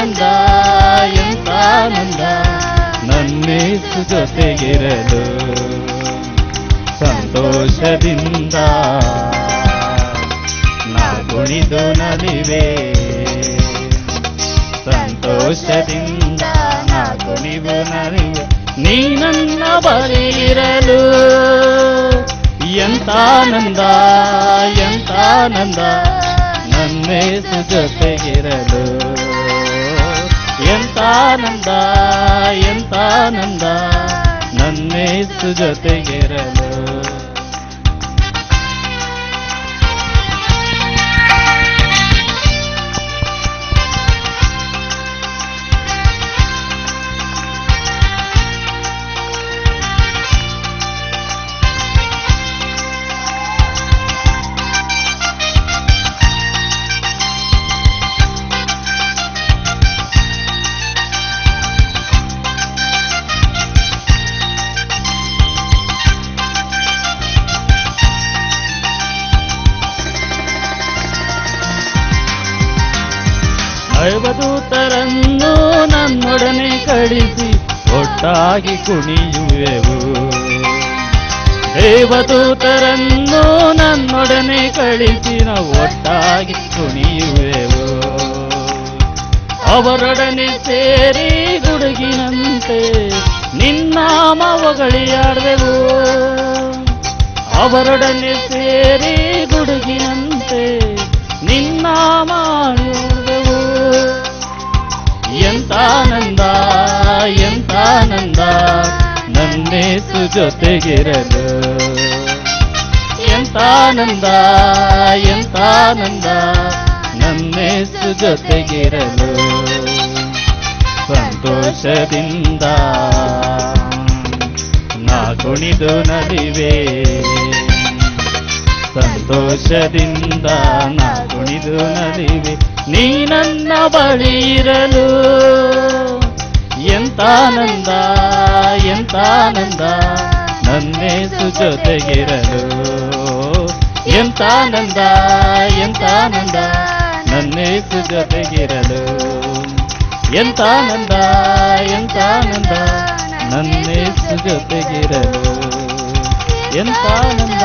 ಆನಂದ, ಎಂತ ಆನಂದ? ನನ್ನೇಸು ಜೊತೆಗಿರಲು ಸಂತೋಷದಿಂದ ನಾ ಕುಣಿದು ನಲಿವೆ. ಸಂತೋಷದಿಂದ ನಾ ಕುಣಿದು ನಲಿವೆ. ನೀ ನನ್ನ ಬರೆಯಿರಲು ಎಂತ ಆನಂದ ಎಂತ ಆನಂದ? ನನ್ನೇಸು ಜೊತೆಗಿರಲು ತಾನಂದ ಎಂತ ನನ್ನೇ ಸುಜತೆಗಿರಲು ದೈವದೂತರನ್ನು ನನ್ನೊಡನೆ ಕಳಿಸಿ ಒಟ್ಟಾಗಿ ಕುಣಿಯುವೆವು. ದೇವದೂತರನ್ನು ನನ್ನೊಡನೆ ಕಳಿಸಿ ನಾವು ಒಟ್ಟಾಗಿ ಕುಣಿಯುವೆವು. ಅವರೊಡನೆ ಸೇರಿ ಗುಡುಗಿನಂತೆ ನಿನ್ನ ಮಾವಗಳಿಯಾಡುವೆವು. ಅವರೊಡನೆ ಸೇರಿ ಗುಡುಗಿನಂತೆ ನಿನ್ನ ಹಾಡುವೆವು ಎಂತಾನಂದ ಎಂತಾನಂದ ನನ್ನೇಸು ಜೊತೆಗಿರಲು ಎಂತಾನಂದ ಎಂತಾನಂದ ನನ್ನೇಸು ಜೊತೆಗಿರಲು ಸಂತೋಷದಿಂದ ನಾ ಕುಣಿದು ನಡಿವೆ ಸಂತೋಷದಿಂದ ನಾ ಕುಣಿದು ನಲಿವೆ. ನೀ ನನ್ನ ಬಳಿ ಇರಲು ಎಂತಾನಂದ ಎಂತಾನಂದ ನನ್ನೇಸು ಜೊತೆಗಿರಲು ಎಂತಾನಂದ ಎಂತಾನಂದ ನನ್ನೇಸು ಜೊತೆಗಿರಲು ಎಂತಾನಂದ ಎಂತಾನಂದ ನನ್ನೇಸು ಜೊತೆಗಿರಲು ಎಂತಾನಂದ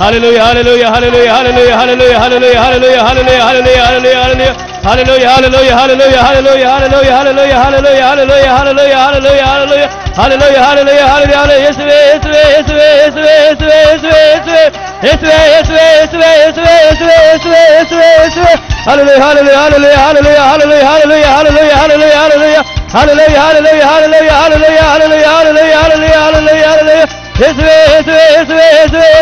Hallelujah, hallelujah, hallelujah, hallelujah, hallelujah, hallelujah, hallelujah, hallelujah, hallelujah, hallelujah, hallelujah. Hallelujah, hallelujah, hallelujah, hallelujah, hallelujah, hallelujah, hallelujah, hallelujah, hallelujah, hallelujah, hallelujah, hallelujah, hallelujah, hallelujah, Hallelujah! Hallelujah! Hallelujah! Hallelujah! Hallelujah! Hallelujah! Hallelujah! yesterday, yesterday, yesterday, yesterday, hallelujah, hallelujah, hallelujah, hallelujah, hallelujah, hallelujah, hallelujah, hallelujah, hallelujah, hallelujah, hallelujah, hallelujah, hallelujah, hallelujah, hallelujah, hallelujah, hallelujah, hallelujah, yesterday,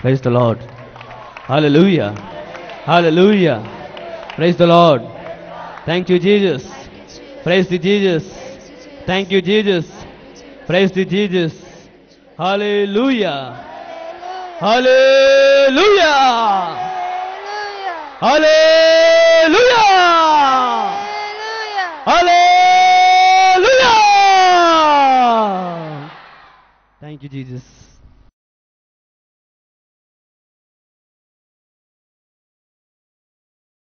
Praise the Lord. Hallelujah. Hallelujah. Praise the Lord. Thank you, Jesus. Praise the Jesus. Thank you, Jesus. Praise the Jesus. Hallelujah. Hallelujah. Hallelujah. Hallelujah. Thank you, Jesus.